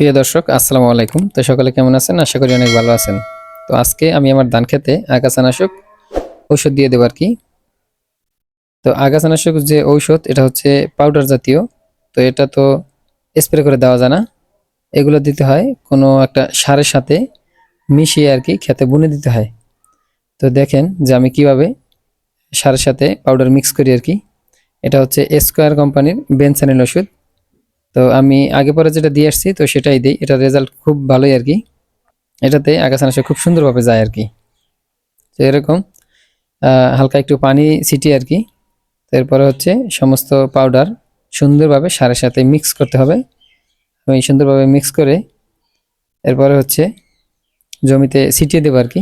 প্রিয় দর্শক, আসসালামু আলাইকুম। তো সকলে কেমন আছেন? আশা করি অনেক ভালো আছেন। তো আজকে আমি আমার ধান খেতে আগাছানাশক ঔষধ দিয়ে দেবো আর কি। তো আগাছানাশক যে ঔষধ, এটা হচ্ছে পাউডার জাতীয়। তো এটা তো স্প্রে করে দেওয়া যায় না। এগুলো দিতে হয় কোনো একটা সারের সাথে মিশিয়ে আর কি খেতে বুনে দিতে হয়। তো দেখেন যে আমি কীভাবে সারের সাথে পাউডার মিক্স করি আর কি। এটা হচ্ছে স্কোয়ার কোম্পানির বেনসানিল ওষুধ তো আমি আগে পরে যেটা দিয়ে আসছি, তো সেটাই দিই। এটা রেজাল্ট খুব ভালোই আর কি। এটাতে আগাছানাশক খুব সুন্দরভাবে যায় আর কি। তো এরকম হালকা একটু পানি ছিটিয়ে আর কি। এরপরে হচ্ছে সমস্ত পাউডার সুন্দরভাবে সারের সাথে মিক্স করতে হবে। আমি সুন্দরভাবে মিক্স করে এরপরে হচ্ছে জমিতে ছিটিয়ে দেবো আর কি।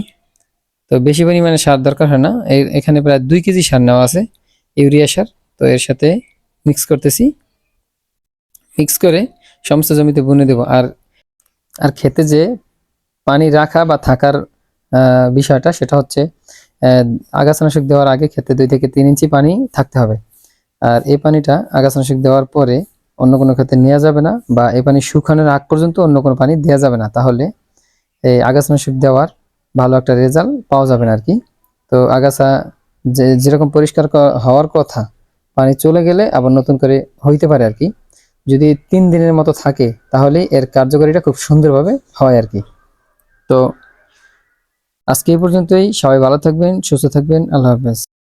তো বেশি পরিমাণে সার দরকার হয় না। এখানে প্রায় দুই কেজি সার নেওয়া আছে, ইউরিয়া সার। তো এর সাথে মিক্স করতেছি। মিক্স করে সমস্ত জমিতে বুনে দেব। আর আর খেতে যে পানি রাখা বা থাকার বিষয়টা সেটা হচ্ছে আগাছানাশক দেওয়ার আগে খেতে দুই থেকে তিন ইঞ্চি পানি থাকতে হবে। আর এই পানিটা আগাছানাশক দেওয়ার পরে অন্য কোনো ক্ষেত্রে নেওয়া যাবে না বা এই পানি শুকানোর আগ পর্যন্ত অন্য কোনো পানি দেওয়া যাবে না। তাহলে এই আগাছানাশক দেওয়ার ভালো একটা রেজাল্ট পাওয়া যাবে না আর কি তো আগাছা যে, যেরকম পরিষ্কার হওয়ার কথা, পানি চলে গেলে আবার নতুন করে হইতে পারে আর কি যদি তিন দিনের মতো থাকে, তাহলে এর কার্যকারিতা খুব সুন্দরভাবে হয় আর কি। তো, আজকে এই পর্যন্তই। সবাই ভালো থাকবেন, সুস্থ থাকবেন। আল্লাহ হাফেজ।